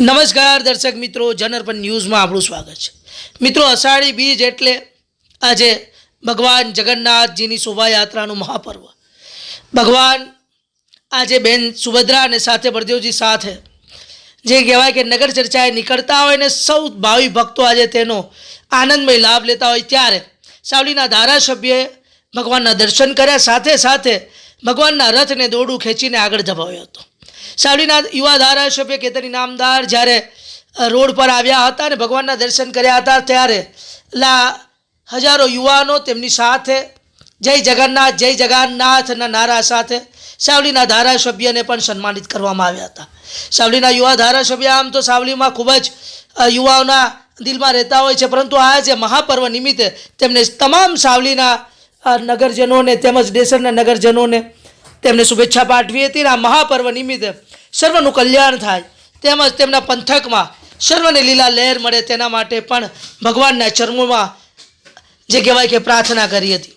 નમસ્કાર દર્શક મિત્રો જનરપન ન્યૂઝમાં આપણું સ્વાગત છે. મિત્રો, અષાઢી બીજ એટલે આજે ભગવાન જગન્નાથજીની શોભાયાત્રાનું મહાપર્વ. ભગવાન આજે બેન સુભદ્રા અને સાથે બળદેવજી સાથે જે કહેવાય કે નગર ચર્ચાએ નીકળતા હોય ને સૌ ભાવિ ભક્તો આજે તેનો આનંદમય લાભ લેતા હોય ત્યારે સાવલીના ધારાસભ્યએ ભગવાનના દર્શન કર્યા. સાથે સાથે ભગવાનના રથને દોરડું ખેંચીને આગળ ધપાવ્યો હતો. સાવલીના યુવા ધારાસભ્ય કેતરી નામદાર જ્યારે રોડ પર આવ્યા હતા અને ભગવાનના દર્શન કર્યા હતા ત્યારે, લા, હજારો યુવાનો તેમની સાથે, જય જગન્નાથ, જય જગન્નાથના નારા સાથે સાવલીના ધારાસભ્યને પણ સન્માનિત કરવામાં આવ્યા હતા. સાવલીના યુવા ધારાસભ્ય આમ તો સાવલીમાં ખૂબ જ યુવાઓના દિલમાં રહેતા હોય છે, પરંતુ આ જે મહાપર્વ નિમિત્તે તેમને તમામ સાવલીના નગરજનોને તેમજ દેશના નગરજનોને તેમને શુભેચ્છા પાઠવી હતી અને આ મહાપર્વ નિમિત્તે સર્વનું કલ્યાણ થાય. તેમજ તેમના પંથકમાં સર્વને લીલા લહેર મળે તેના માટે પણ ભગવાનના ચરમોમાં જે કહેવાય કે પ્રાર્થના કરી હતી.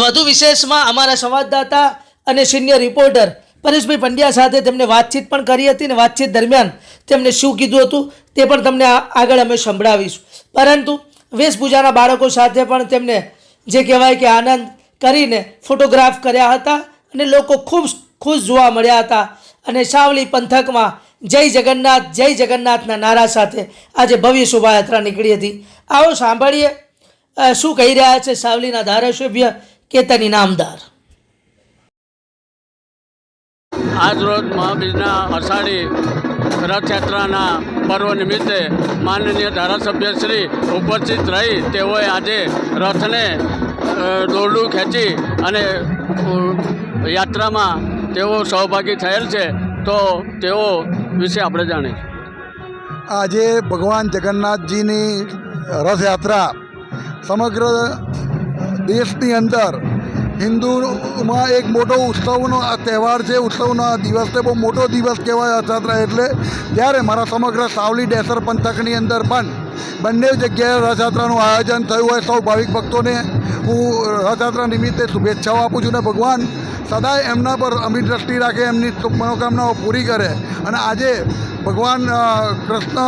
વધુ વિશેષમાં અમારા સંવાદદાતા અને સિનિયર રિપોર્ટર પરેશભાઈ પંડ્યા સાથે તેમને વાતચીત પણ કરી હતી અને વાતચીત દરમિયાન તેમને શું કીધું હતું તે પણ તમને આગળ અમે સંભળાવીશું. પરંતુ વેશભૂષાના બાળકો સાથે પણ તેમને જે કહેવાય કે આનંદ કરીને ફોટોગ્રાફ કર્યા હતા અને લોકો ખૂબ ખુશ જોવા મળ્યા હતા. અને સાવલી પંથકમાં જય જગન્નાથ, જય જગન્નાથના નારા સાથે આજે ભવ્ય શોભાયાત્રા નીકળી હતી. આવો સાંભળીએ શું કહી રહ્યા છે સાવલીના ધારાસભ્ય કેતની નામદાર. આજ રોજ મહાબીજના અષાઢી રથયાત્રાના પર્વ નિમિત્તે માનનીય ધારાસભ્ય શ્રી ઉપસ્થિત રહી તેઓએ આજે રથને દોરડું ખેંચી અને યાત્રામાં તેઓ સહભાગી થયેલ છે, તો તેઓ વિશે આપણે જાણીશું. આજે ભગવાન જગન્નાથજીની રથયાત્રા સમગ્ર દેશની અંદર હિન્દુમાં એક મોટો ઉત્સવનો આ તહેવાર છે. ઉત્સવનો આ દિવસ છે બહુ મોટો દિવસ કહેવાય રથયાત્રા એટલે ત્યારે મારા સમગ્ર સાવલી ડેસર પંથકની અંદર પણ બંને જગ્યાએ રથયાત્રાનું આયોજન થયું હોય સૌ ભાવિક ભક્તોને, હું રથયાત્રા નિમિત્તે શુભેચ્છાઓ આપું છું ને ભગવાન સદાય એમના પર અમી દ્રષ્ટિ રાખે, એમની મનોકામનાઓ પૂરી કરે. અને આજે ભગવાન કૃષ્ણ,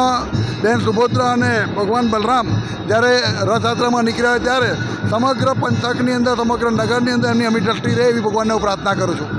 બેન સુભદ્રા અને ભગવાન બલરામ જ્યારે રથયાત્રામાં નીકળ્યા ત્યારે સમગ્ર પંથકની અંદર, સમગ્ર નગરની અંદર એમની અમી દ્રષ્ટિ રહે એવી ભગવાનને હું પ્રાર્થના કરું છું.